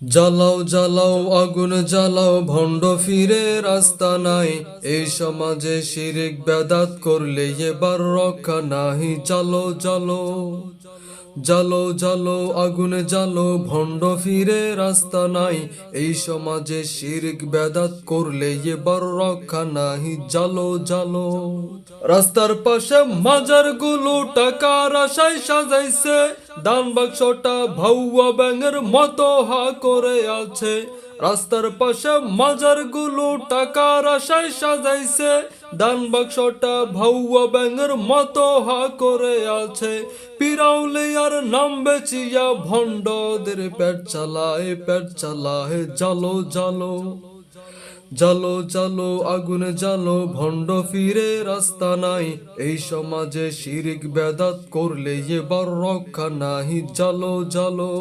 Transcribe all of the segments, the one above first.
জ্বালাও জ্বালাও, আগুন জ্বালাও, ভণ্ড ফিরে রাস্তা নাই। এই সমাজে শিরিক বেদাত করলে এবার রক্ষা নাহি জ্বালো জ্বালো জ্বালো জ্বালো আগুন জ্বালো ভণ্ড ফিরে রাস্তা নাই। এই সমাজে শিরিক বেদাত করলে এবার রক্ষা নাহি জ্বালো জ্বালো রাস্তার পাশে মাজারগুলো টাকার আশায় সাজাইছে। দান বাক্সটা ভাউয়া ব্যাঙের মতো হা করে আছে। রাস্তার পাশে মাজারগুলো টাকার আশায় সাজাইছে। দান বাক্সটা ভাউয়া ব্যাঙের মতো হা করে আছে। পিরাউলে আর নাম বেচিয়া ভণ্ডদের পেট চালায় পেট চালায়, জালো জালো। জালো জালো, আগুন জালো, ভণ্ড ফিরে রাস্তা নাই। এই সমাজে শিরিক বেদাত করলে এবার রক্ষা নাই। জালো জালো।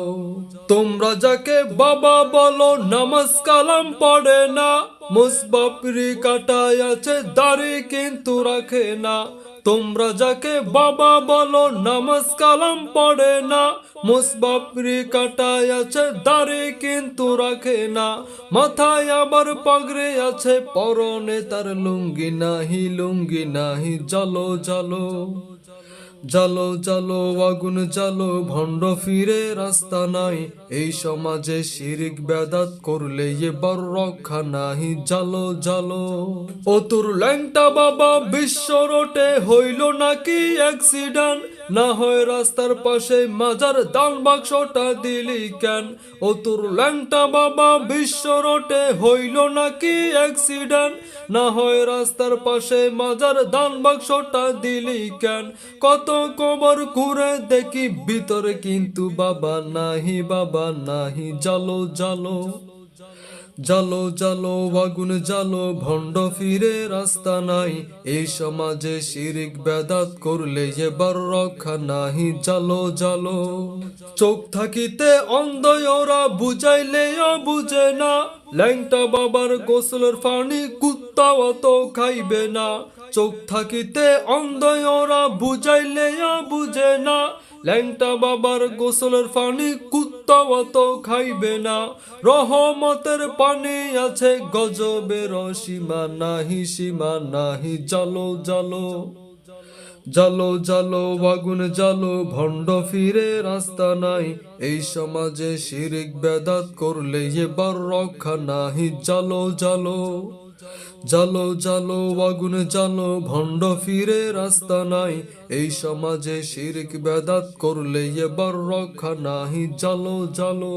তোমরা যাকে বাবা বলো, নামাজ কালাম পড়ে না। মুসবাপরি কাটায় আছে, দাড়ি কিন্তু রাখে না। তোমরা যাকে বাবা বলো, নামাজ পড়ে না। মুসবাপরি কাটায় আছে, দাড়ি কিন্তু রাখে না। মাথায় আবার পাগড়ে আছে, পরনে তার লুঙ্গি নাহি লুঙ্গি নাহি, জালো জালো। জালো জালো, আগুন জালো, ভণ্ড ফিরে রাস্তা নাই। এই সমাজে শিরিক বেদাত করলে এবার রক্ষা নাই। জালো জালো ও তোর ল্যাংটা বাবা, বিশ্ব রোটে হইল নাকি অ্যাক্সিডেন্ট না হয় রাস্তার পাশে মাজার দান বাক্সটা দিলি কেন? ও তোর ল্যাংটা বাবা বিশ্ব রোটে হইল নাকি অ্যাক্সিডেন্ট না হয় রাস্তার পাশে মাজার দান বাক্সটা দিলি কেন? কত কবর ঘুরে দেখি, ভিতরে কিন্তু বাবা নাহি বাবা নাহি, জালো জালো। জালো জালো, আগুন জালো, ভণ্ড ফিরে রাস্তা নাই। এই সমাজে শিরিক বেদাত করলে এবার রক্ষা নাহি জালো জালো, চোখ থাকিতে অন্ধ ওরা বুঝাইলে বুঝে না। ল্যাংটা বাবার গোসলের পানি কুত্তা অত খাইবে না। চোখ থাকিতে অন্ধ ওরা বুঝাইলে বুঝে না। ল্যাংটা বাবার গোসলের পানি কুত্তা অত খাইবে না। রহমতের পানি আছে গজবের সীমা নাহি সীমা নাহি, জালো জালো। জালো জালো, আগুন, জালো, ভণ্ড ফিরে রাস্তা নাই। এই সমাজে শিরিক বেদাত করলে এবার রক্ষা নাহি, জালো জালো। জালো জালো, আগুন, জালো, ভণ্ড ফিরে রাস্তা নাই। এই সমাজে শিরিক বেদাত করলে এবার রক্ষা নাহি। জালো জালো।